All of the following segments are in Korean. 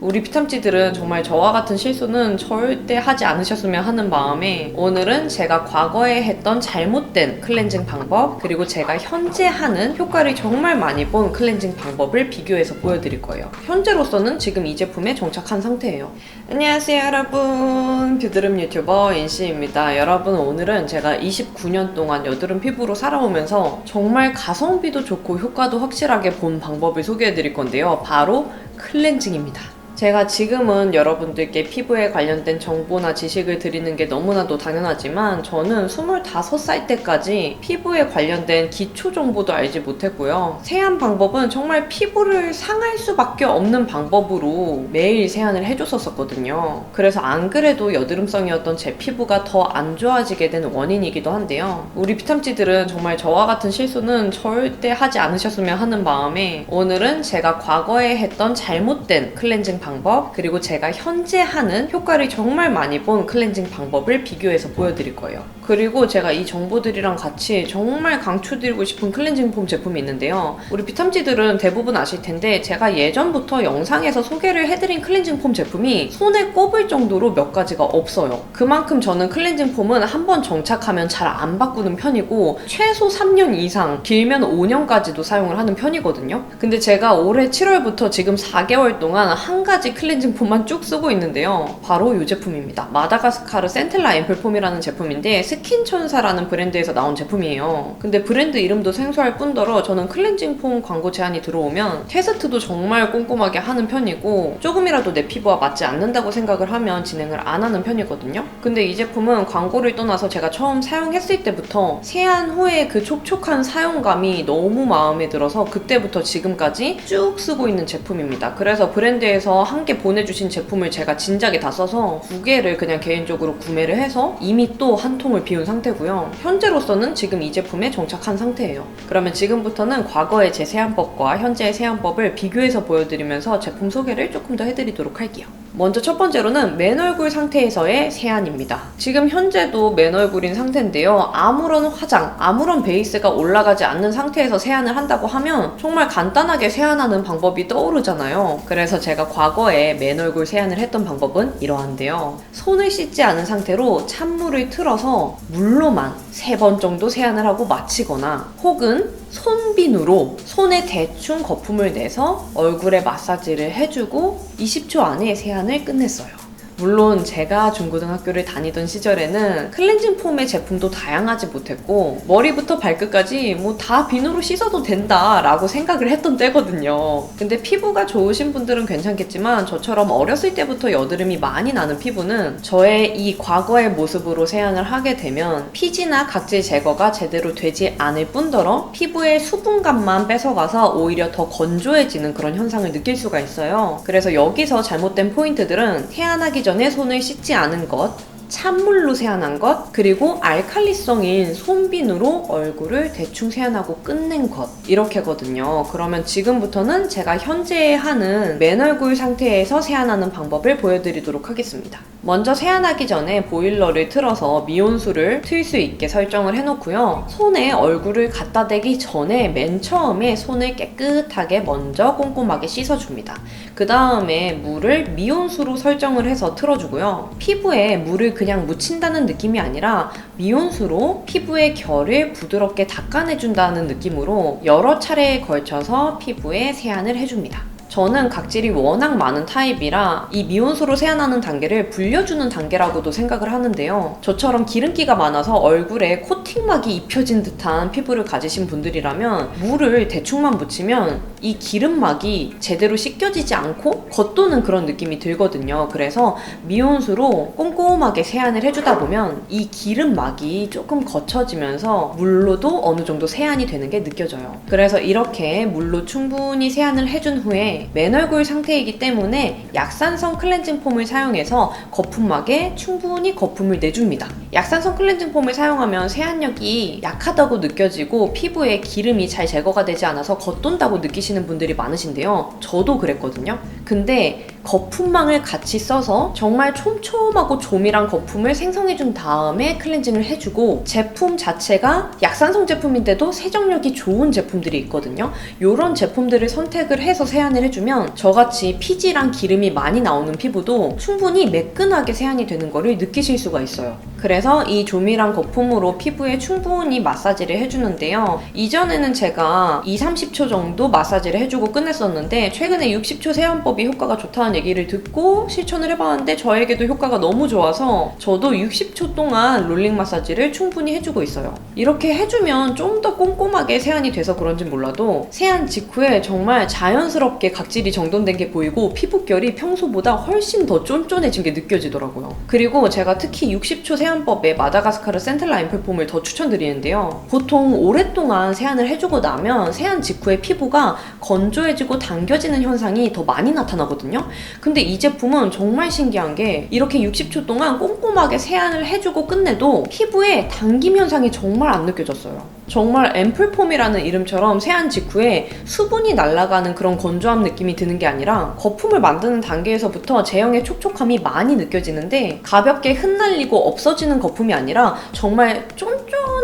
우리 피탐찌들은 정말 저와 같은 실수는 절대 하지 않으셨으면 하는 마음에 오늘은 제가 과거에 했던 잘못된 클렌징 방법 그리고 제가 현재 하는 효과를 정말 많이 본 클렌징 방법을 비교해서 보여드릴 거예요. 현재로서는 지금 이 제품에 정착한 상태예요. 안녕하세요 여러분 뷰드름 유튜버 인씨입니다. 여러분 오늘은 제가 29년 동안 여드름 피부로 살아오면서 정말 가성비도 좋고 효과도 확실하게 본 방법을 소개해드릴 건데요. 바로 클렌징입니다. 제가 지금은 여러분들께 피부에 관련된 정보나 지식을 드리는 게 너무나도 당연하지만 저는 25살 때까지 피부에 관련된 기초 정보도 알지 못했고요. 세안 방법은 정말 피부를 상할 수밖에 없는 방법으로 매일 세안을 해줬었거든요. 그래서 안 그래도 여드름성이었던 제 피부가 더 안 좋아지게 된 원인이기도 한데요. 우리 피탐찌들은 정말 저와 같은 실수는 절대 하지 않으셨으면 하는 마음에 오늘은 제가 과거에 했던 잘못된 클렌징 방법 그리고 제가 현재 하는 효과를 정말 많이 본 클렌징 방법을 비교해서 보여드릴 거예요. 그리고 제가 이 정보들이랑 같이 정말 강추드리고 싶은 클렌징 폼 제품이 있는데요. 우리 비탐지들은 대부분 아실 텐데 제가 예전부터 영상에서 소개를 해드린 클렌징 폼 제품이 손에 꼽을 정도로 몇 가지가 없어요. 그만큼 저는 클렌징 폼은 한 번 정착하면 잘 안 바꾸는 편이고 최소 3년 이상 길면 5년까지도 사용을 하는 편이거든요. 근데 제가 올해 7월부터 지금 4개월 동안 한 가지 클렌징 폼만 쭉 쓰고 있는데요. 바로 이 제품입니다. 마다가스카르 센텔라 앰플 폼이라는 제품인데 스킨천사라는 브랜드에서 나온 제품이에요. 근데 브랜드 이름도 생소할 뿐더러 저는 클렌징 폼 광고 제안이 들어오면 테스트도 정말 꼼꼼하게 하는 편이고 조금이라도 내 피부와 맞지 않는다고 생각을 하면 진행을 안 하는 편이거든요. 근데 이 제품은 광고를 떠나서 제가 처음 사용했을 때부터 세안 후에 그 촉촉한 사용감이 너무 마음에 들어서 그때부터 지금까지 쭉 쓰고 있는 제품입니다. 그래서 브랜드에서 한 개 보내주신 제품을 제가 진작에 다 써서 두 개를 그냥 개인적으로 구매를 해서 이미 또 한 통을 비운 상태고요. 현재로서는 지금 이 제품에 정착한 상태예요. 그러면 지금부터는 과거의 제 세안법과 현재의 세안법을 비교해서 보여드리면서 제품 소개를 조금 더 해드리도록 할게요. 먼저 첫 번째로는 맨 얼굴 상태에서의 세안입니다. 지금 현재도 맨 얼굴인 상태인데요. 아무런 화장, 아무런 베이스가 올라가지 않는 상태에서 세안을 한다고 하면 정말 간단하게 세안하는 방법이 떠오르잖아요. 그래서 제가 과거에 맨 얼굴 세안을 했던 방법은 이러한데요. 손을 씻지 않은 상태로 찬물을 틀어서 물로만 세 번 정도 세안을 하고 마치거나 혹은 손빈으로 손에 대충 거품을 내서 얼굴에 마사지를 해주고 20초 안에 세안을 끝냈어요. 물론 제가 중고등학교를 다니던 시절에는 클렌징 폼의 제품도 다양하지 못했고 머리부터 발끝까지 뭐 다 비누로 씻어도 된다라고 생각을 했던 때거든요. 근데 피부가 좋으신 분들은 괜찮겠지만 저처럼 어렸을 때부터 여드름이 많이 나는 피부는 저의 이 과거의 모습으로 세안을 하게 되면 피지나 각질 제거가 제대로 되지 않을 뿐더러 피부의 수분감만 뺏어가서 오히려 더 건조해지는 그런 현상을 느낄 수가 있어요. 그래서 여기서 잘못된 포인트들은 세안하기 전에 손을 씻지 않은 것, 찬물로 세안한 것, 그리고 알칼리성인 손빈으로 얼굴을 대충 세안하고 끝낸 것. 이렇게거든요. 그러면 지금부터는 제가 현재 하는 맨 얼굴 상태에서 세안하는 방법을 보여드리도록 하겠습니다. 먼저 세안하기 전에 보일러를 틀어서 미온수를 틀 수 있게 설정을 해놓고요. 손에 얼굴을 갖다 대기 전에 맨 처음에 손을 깨끗하게 먼저 꼼꼼하게 씻어줍니다. 그 다음에 물을 미온수로 설정을 해서 틀어주고요. 피부에 물을 그냥 묻힌다는 느낌이 아니라 미온수로 피부의 결을 부드럽게 닦아내준다는 느낌으로 여러 차례에 걸쳐서 피부에 세안을 해줍니다. 저는 각질이 워낙 많은 타입이라 이 미온수로 세안하는 단계를 불려주는 단계라고도 생각을 하는데요. 저처럼 기름기가 많아서 얼굴에 코팅막이 입혀진 듯한 피부를 가지신 분들이라면 물을 대충만 묻히면 이 기름막이 제대로 씻겨지지 않고 겉도는 그런 느낌이 들거든요. 그래서 미온수로 꼼꼼하게 세안을 해주다 보면 이 기름막이 조금 거쳐지면서 물로도 어느 정도 세안이 되는 게 느껴져요. 그래서 이렇게 물로 충분히 세안을 해준 후에 맨 얼굴 상태이기 때문에 약산성 클렌징 폼을 사용해서 거품막에 충분히 거품을 내줍니다. 약산성 클렌징 폼을 사용하면 세안력이 약하다고 느껴지고 피부에 기름이 잘 제거가 되지 않아서 겉돈다고 느끼시는 분들이 많으신데요. 저도 그랬거든요. 근데 거품망을 같이 써서 정말 촘촘하고 조밀한 거품을 생성해준 다음에 클렌징을 해주고 제품 자체가 약산성 제품인데도 세정력이 좋은 제품들이 있거든요. 이런 제품들을 선택을 해서 세안을 해주면 저같이 피지랑 기름이 많이 나오는 피부도 충분히 매끈하게 세안이 되는 거를 느끼실 수가 있어요. 그래서 이 조미랑 거품으로 피부에 충분히 마사지를 해주는데요. 이전에는 제가 2, 30초 정도 마사지를 해주고 끝냈었는데 최근에 60초 세안법이 효과가 좋다는 얘기를 듣고 실천을 해봤는데 저에게도 효과가 너무 좋아서 저도 60초 동안 롤링 마사지를 충분히 해주고 있어요. 이렇게 해주면 좀 더 꼼꼼하게 세안이 돼서 그런지 몰라도 세안 직후에 정말 자연스럽게 각질이 정돈된 게 보이고 피부결이 평소보다 훨씬 더 쫀쫀해진 게 느껴지더라고요. 그리고 제가 특히 60초 세안 법에 마다가스카르 센텔라 앰플폼을 더 추천드리는데요. 보통 오랫동안 세안을 해주고 나면 세안 직후에 피부가 건조해지고 당겨지는 현상이 더 많이 나타나거든요. 근데 이 제품은 정말 신기한 게 이렇게 60초 동안 꼼꼼하게 세안을 해주고 끝내도 피부에 당김 현상이 정말 안 느껴졌어요. 정말 앰플폼이라는 이름처럼 세안 직후에 수분이 날아가는 그런 건조함 느낌이 드는 게 아니라 거품을 만드는 단계에서부터 제형의 촉촉함이 많이 느껴지는데 가볍게 흩날리고 없어지는 거품이 아니라 정말 쫀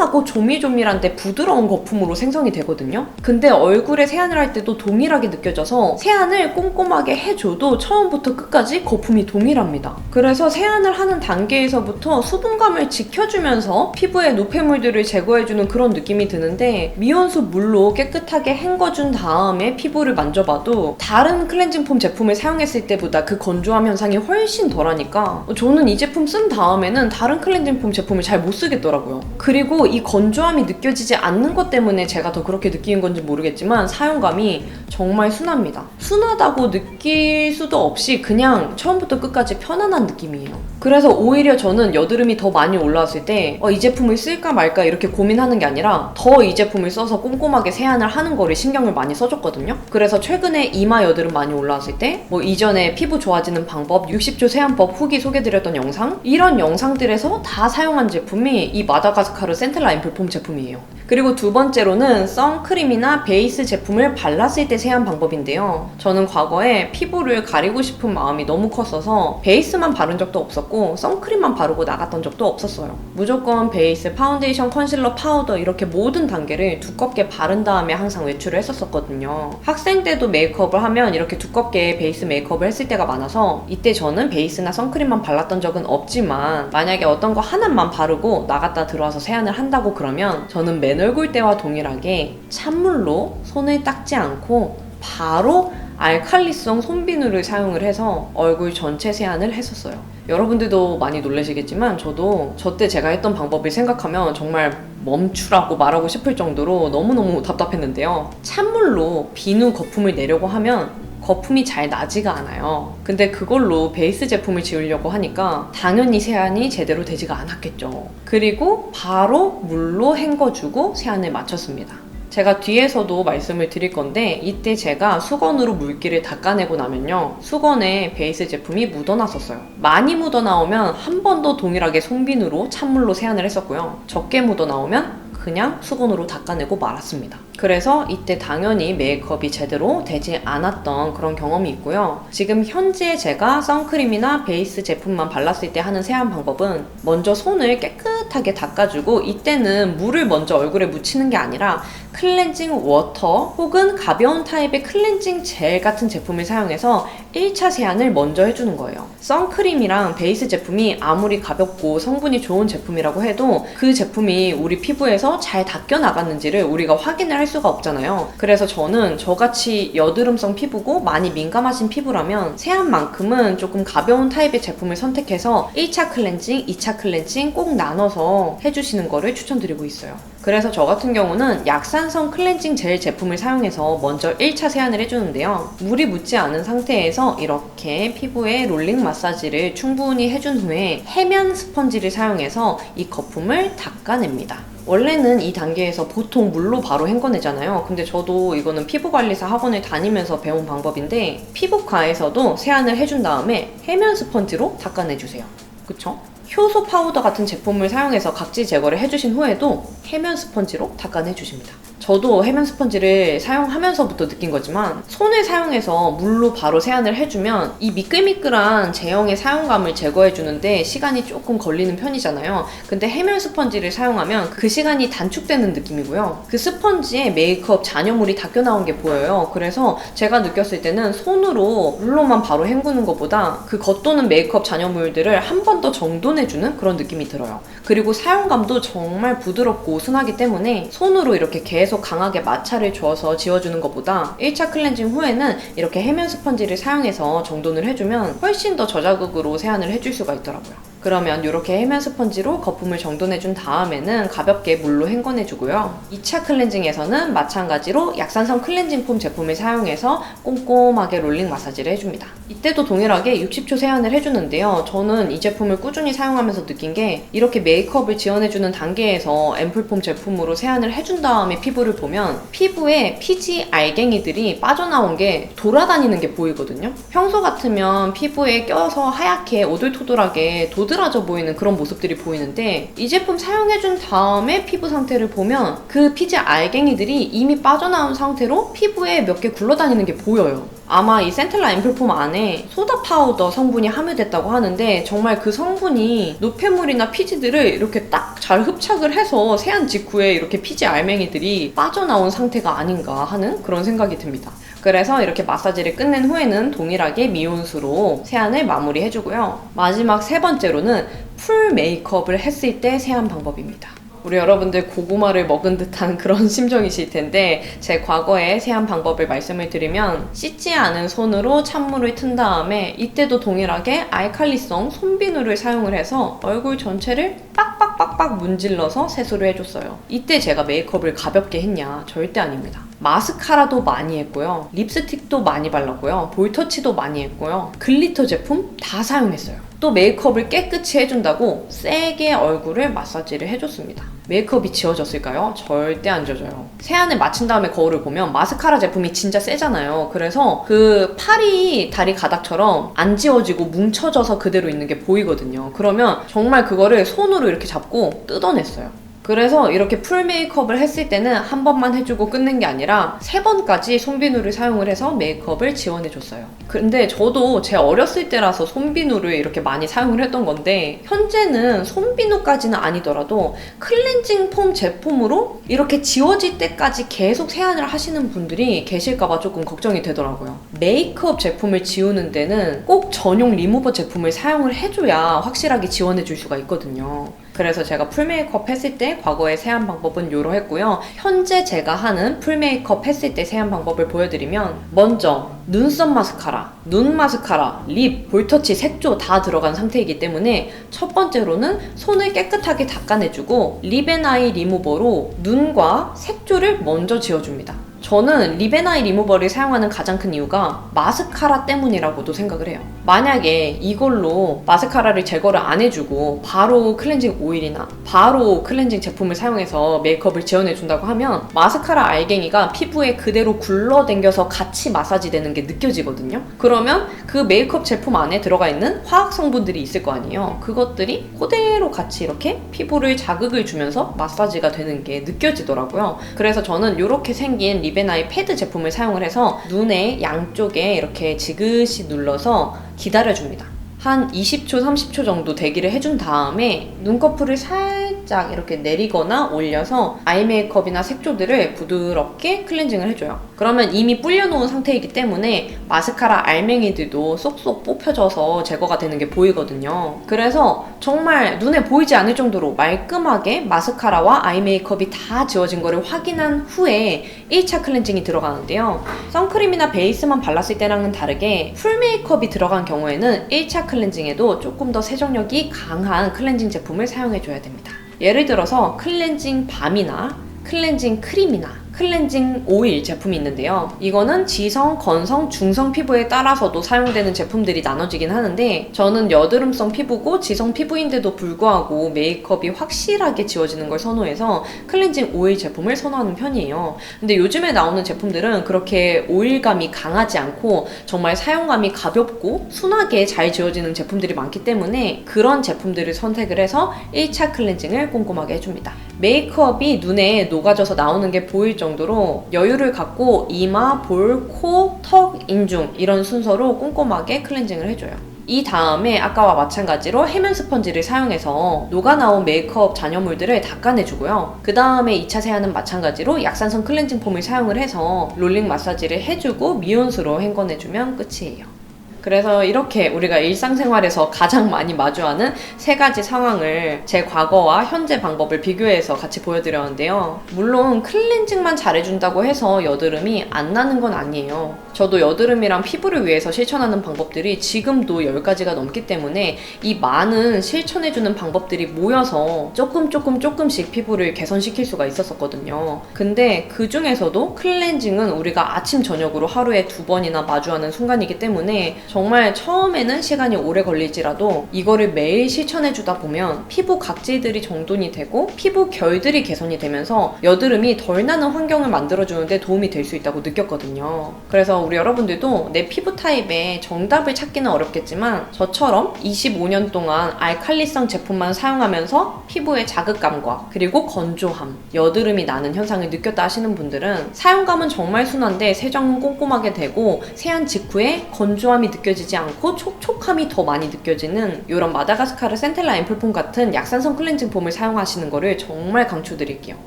쫀하고 조밀조밀한데 부드러운 거품으로 생성이 되거든요. 근데 얼굴에 세안을 할 때도 동일하게 느껴져서 세안을 꼼꼼하게 해줘도 처음부터 끝까지 거품이 동일합니다. 그래서 세안을 하는 단계에서부터 수분감을 지켜주면서 피부의 노폐물들을 제거해주는 그런 느낌이 드는데 미온수 물로 깨끗하게 헹궈준 다음에 피부를 만져봐도 다른 클렌징 폼 제품을 사용했을 때보다 그 건조함 현상이 훨씬 덜하니까 저는 이 제품 쓴 다음에는 다른 클렌징 폼 제품을 잘 못 쓰겠더라고요. 그리고 이 건조함이 느껴지지 않는 것 때문에 제가 더 그렇게 느끼는 건지 모르겠지만 사용감이 정말 순합니다. 순하다고 느낄 수도 없이 그냥 처음부터 끝까지 편안한 느낌이에요. 그래서 오히려 저는 여드름이 더 많이 올라왔을 때 어, 이 제품을 쓸까 말까 이렇게 고민하는 게 아니라 더 이 제품을 써서 꼼꼼하게 세안을 하는 거를 신경을 많이 써줬거든요. 그래서 최근에 이마 여드름 많이 올라왔을 때 뭐 이전에 피부 좋아지는 방법 60초 세안법 후기 소개드렸던 영상 이런 영상들에서 다 사용한 제품이 이 마다가스카르 센텔라 앰플폼 제품이에요. 그리고 두 번째로는 선크림이나 베이스 제품을 발랐을 때 세안 방법인데요. 저는 과거에 피부를 가리고 싶은 마음이 너무 컸어서 베이스만 바른 적도 없었고 선크림만 바르고 나갔던 적도 없었어요. 무조건 베이스, 파운데이션, 컨실러, 파우더 이렇게 모든 단계를 두껍게 바른 다음에 항상 외출을 했었거든요. 학생 때도 메이크업을 하면 이렇게 두껍게 베이스 메이크업을 했을 때가 많아서 이때 저는 베이스나 선크림만 발랐던 적은 없지만 만약에 어떤 거 하나만 바르고 나갔다 들어와서 세안을 한다고 그러면 저는 맨 얼굴 때와 동일하게 찬물로 손을 닦지 않고 바로 알칼리성 손비누를 사용을 해서 얼굴 전체 세안을 했었어요. 여러분들도 많이 놀라시겠지만 저도 저 때 제가 했던 방법을 생각하면 정말 멈추라고 말하고 싶을 정도로 너무너무 답답했는데요. 찬물로 비누 거품을 내려고 하면 거품이 잘 나지가 않아요. 근데 그걸로 베이스 제품을 지우려고 하니까 당연히 세안이 제대로 되지가 않았겠죠. 그리고 바로 물로 헹궈주고 세안을 마쳤습니다. 제가 뒤에서도 말씀을 드릴 건데 이때 제가 수건으로 물기를 닦아내고 나면요 수건에 베이스 제품이 묻어났었어요 많이 묻어나오면 한 번 더 동일하게 송비누로 찬물로 세안을 했었고요 적게 묻어나오면 그냥 수건으로 닦아내고 말았습니다. 그래서 이때 당연히 메이크업이 제대로 되지 않았던 그런 경험이 있고요. 지금 현재 제가 선크림이나 베이스 제품만 발랐을 때 하는 세안 방법은 먼저 손을 깨끗하게 닦아주고 이때는 물을 먼저 얼굴에 묻히는 게 아니라 클렌징 워터 혹은 가벼운 타입의 클렌징 젤 같은 제품을 사용해서 1차 세안을 먼저 해주는 거예요. 선크림이랑 베이스 제품이 아무리 가볍고 성분이 좋은 제품이라고 해도 그 제품이 우리 피부에서 잘 닦여 나갔는지를 우리가 확인을 할 수가 없잖아요. 그래서 저는 저같이 여드름성 피부고 많이 민감하신 피부라면 세안만큼은 조금 가벼운 타입의 제품을 선택해서 1차 클렌징, 2차 클렌징 꼭 나눠서 해주시는 거를 추천드리고 있어요. 그래서 저 같은 경우는 약산성 클렌징 젤 제품을 사용해서 먼저 1차 세안을 해주는데요. 물이 묻지 않은 상태에서 이렇게 피부에 롤링 마사지를 충분히 해준 후에 해면 스펀지를 사용해서 이 거품을 닦아냅니다. 원래는 이 단계에서 보통 물로 바로 헹궈내잖아요. 근데 저도 이거는 피부관리사 학원을 다니면서 배운 방법인데 피부과에서도 세안을 해준 다음에 해면 스펀지로 닦아내주세요. 그쵸? 효소 파우더 같은 제품을 사용해서 각질 제거를 해주신 후에도 해면 스펀지로 닦아내 주십니다. 저도 해면 스펀지를 사용하면서부터 느낀 거지만 손을 사용해서 물로 바로 세안을 해주면 이 미끌미끌한 제형의 사용감을 제거해 주는데 시간이 조금 걸리는 편이잖아요. 근데 해면 스펀지를 사용하면 그 시간이 단축되는 느낌이고요. 그 스펀지에 메이크업 잔여물이 닦여 나온 게 보여요. 그래서 제가 느꼈을 때는 손으로 물로만 바로 헹구는 것보다 그 겉도는 메이크업 잔여물들을 한 번 더 정돈해 주는 그런 느낌이 들어요. 그리고 사용감도 정말 부드럽고 순하기 때문에 손으로 이렇게 계속 강하게 마찰을 주어서 지워주는 것보다 1차 클렌징 후에는 이렇게 해면 스펀지를 사용해서 정돈을 해주면 훨씬 더 저자극으로 세안을 해줄 수가 있더라고요. 그러면 이렇게 해면 스펀지로 거품을 정돈해준 다음에는 가볍게 물로 헹궈내주고요. 2차 클렌징에서는 마찬가지로 약산성 클렌징 폼 제품을 사용해서 꼼꼼하게 롤링 마사지를 해줍니다. 이때도 동일하게 60초 세안을 해주는데요. 저는 이 제품을 꾸준히 사용하면서 느낀 게 이렇게 메이크업을 지원해주는 단계에서 앰플폼 제품으로 세안을 해준 다음에 피부를 보면 피부에 피지 알갱이들이 빠져나온 게 돌아다니는 게 보이거든요. 평소 같으면 피부에 껴서 하얗게 오돌토돌하게 도 드라져 보이는 그런 모습들이 보이는데 이 제품 사용해준 다음에 피부 상태를 보면 그 피지 알갱이들이 이미 빠져나온 상태로 피부에 몇 개 굴러다니는 게 보여요. 아마 이 센텔라 앰플폼 안에 소다 파우더 성분이 함유됐다고 하는데 정말 그 성분이 노폐물이나 피지들을 이렇게 딱 잘 흡착을 해서 세안 직후에 이렇게 피지 알맹이들이 빠져나온 상태가 아닌가 하는 그런 생각이 듭니다. 그래서 이렇게 마사지를 끝낸 후에는 동일하게 미온수로 세안을 마무리해주고요. 마지막 세 번째로는 풀 메이크업을 했을 때 세안 방법입니다. 우리 여러분들 고구마를 먹은 듯한 그런 심정이실 텐데 제 과거의 세안 방법을 말씀을 드리면 씻지 않은 손으로 찬물을 튼 다음에 이때도 동일하게 알칼리성 손비누를 사용을 해서 얼굴 전체를 빡빡빡빡 문질러서 세수를 해줬어요. 이때 제가 메이크업을 가볍게 했냐? 절대 아닙니다. 마스카라도 많이 했고요. 립스틱도 많이 발랐고요. 볼터치도 많이 했고요. 글리터 제품 다 사용했어요. 또 메이크업을 깨끗이 해준다고 세게 얼굴을 마사지를 해줬습니다. 메이크업이 지워졌을까요? 절대 안 지워져요. 세안을 마친 다음에 거울을 보면 마스카라 제품이 진짜 세잖아요. 그래서 그 팔이 다리 가닥처럼 안 지워지고 뭉쳐져서 그대로 있는 게 보이거든요. 그러면 정말 그거를 손으로 이렇게 잡고 뜯어냈어요. 그래서 이렇게 풀 메이크업을 했을 때는 한 번만 해주고 끝낸 게 아니라 세 번까지 손비누를 사용을 해서 메이크업을 지원해줬어요. 근데 저도 제 어렸을 때라서 손비누를 이렇게 많이 사용을 했던 건데 현재는 손비누까지는 아니더라도 클렌징 폼 제품으로 이렇게 지워질 때까지 계속 세안을 하시는 분들이 계실까봐 조금 걱정이 되더라고요. 메이크업 제품을 지우는 데는 꼭 전용 리무버 제품을 사용을 해줘야 확실하게 지원해줄 수가 있거든요. 그래서 제가 풀 메이크업 했을 때 과거의 세안 방법은 요러했고요. 현재 제가 하는 풀 메이크업 했을 때 세안 방법을 보여드리면 먼저 눈썹 마스카라, 눈 마스카라, 립, 볼터치, 색조 다 들어간 상태이기 때문에 첫 번째로는 손을 깨끗하게 닦아내주고 립앤아이 리무버로 눈과 색조를 먼저 지워줍니다. 저는 립앤아이 리무버를 사용하는 가장 큰 이유가 마스카라 때문이라고도 생각을 해요. 만약에 이걸로 마스카라를 제거를 안 해주고 바로 클렌징 오일이나 바로 클렌징 제품을 사용해서 메이크업을 지원해준다고 하면 마스카라 알갱이가 피부에 그대로 굴러당겨서 같이 마사지 되는 게 느껴지거든요. 그러면 그 메이크업 제품 안에 들어가 있는 화학 성분들이 있을 거 아니에요. 그것들이 그대로 같이 이렇게 피부를 자극을 주면서 마사지가 되는 게 느껴지더라고요. 그래서 저는 이렇게 생긴 립앤아이 패드 제품을 사용을 해서 눈의 양쪽에 이렇게 지그시 눌러서 기다려줍니다. 한 20초, 30초 정도 대기를 해준 다음에 눈꺼풀을 살짝 이렇게 내리거나 올려서 아이 메이크업이나 색조들을 부드럽게 클렌징을 해줘요. 그러면 이미 불려놓은 상태이기 때문에 마스카라 알맹이들도 쏙쏙 뽑혀져서 제거가 되는 게 보이거든요. 그래서 정말 눈에 보이지 않을 정도로 말끔하게 마스카라와 아이 메이크업이 다 지워진 거를 확인한 후에 1차 클렌징이 들어가는데요. 선크림이나 베이스만 발랐을 때랑은 다르게 풀 메이크업이 들어간 경우에는 1차 클렌징에도 조금 더 세정력이 강한 클렌징 제품을 사용해줘야 됩니다. 예를 들어서 클렌징 밤이나 클렌징 크림이나 클렌징 오일 제품이 있는데요. 이거는 지성, 건성, 중성 피부에 따라서도 사용되는 제품들이 나눠지긴 하는데 저는 여드름성 피부고 지성 피부인데도 불구하고 메이크업이 확실하게 지워지는 걸 선호해서 클렌징 오일 제품을 선호하는 편이에요. 근데 요즘에 나오는 제품들은 그렇게 오일감이 강하지 않고 정말 사용감이 가볍고 순하게 잘 지워지는 제품들이 많기 때문에 그런 제품들을 선택을 해서 1차 클렌징을 꼼꼼하게 해줍니다. 메이크업이 눈에 녹아져서 나오는 게 보일 정도 로 여유를 갖고 이마, 볼, 코, 턱, 인중 이런 순서로 꼼꼼하게 클렌징을 해줘요. 이 다음에 아까와 마찬가지로 해면 스펀지를 사용해서 녹아나온 메이크업 잔여물들을 닦아내주고요. 그 다음에 2차 세안은 마찬가지로 약산성 클렌징 폼을 사용을 해서 롤링 마사지를 해주고 미온수로 헹궈내주면 끝이에요. 그래서 이렇게 우리가 일상생활에서 가장 많이 마주하는 세 가지 상황을 제 과거와 현재 방법을 비교해서 같이 보여드렸는데요. 물론 클렌징만 잘해준다고 해서 여드름이 안 나는 건 아니에요. 저도 여드름이랑 피부를 위해서 실천하는 방법들이 지금도 10가지가 넘기 때문에 이 많은 실천해주는 방법들이 모여서 조금 조금 조금씩 피부를 개선시킬 수가 있었었거든요. 근데 그 중에서도 클렌징은 우리가 아침, 저녁으로 하루에 두 번이나 마주하는 순간이기 때문에 정말 처음에는 시간이 오래 걸릴지라도 이거를 매일 실천해주다 보면 피부 각질들이 정돈이 되고 피부 결들이 개선이 되면서 여드름이 덜 나는 환경을 만들어주는데 도움이 될 수 있다고 느꼈거든요. 그래서 우리 여러분들도 내 피부 타입에 정답을 찾기는 어렵겠지만 저처럼 25년 동안 알칼리성 제품만 사용하면서 피부의 자극감과 그리고 건조함, 여드름이 나는 현상을 느꼈다 하시는 분들은 사용감은 정말 순한데 세정은 꼼꼼하게 되고 세안 직후에 건조함이 느껴지지 않고 촉촉함이 더 많이 느껴지는 이런 마다가스카르 센텔라 앰플폼 같은 약산성 클렌징 폼을 사용하시는 거를 정말 강추드릴게요.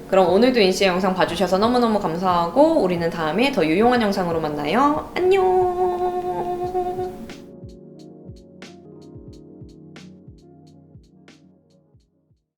그럼 오늘도 인시의 영상 봐주셔서 너무너무 감사하고 우리는 다음에 더 유용한 영상으로 안녕!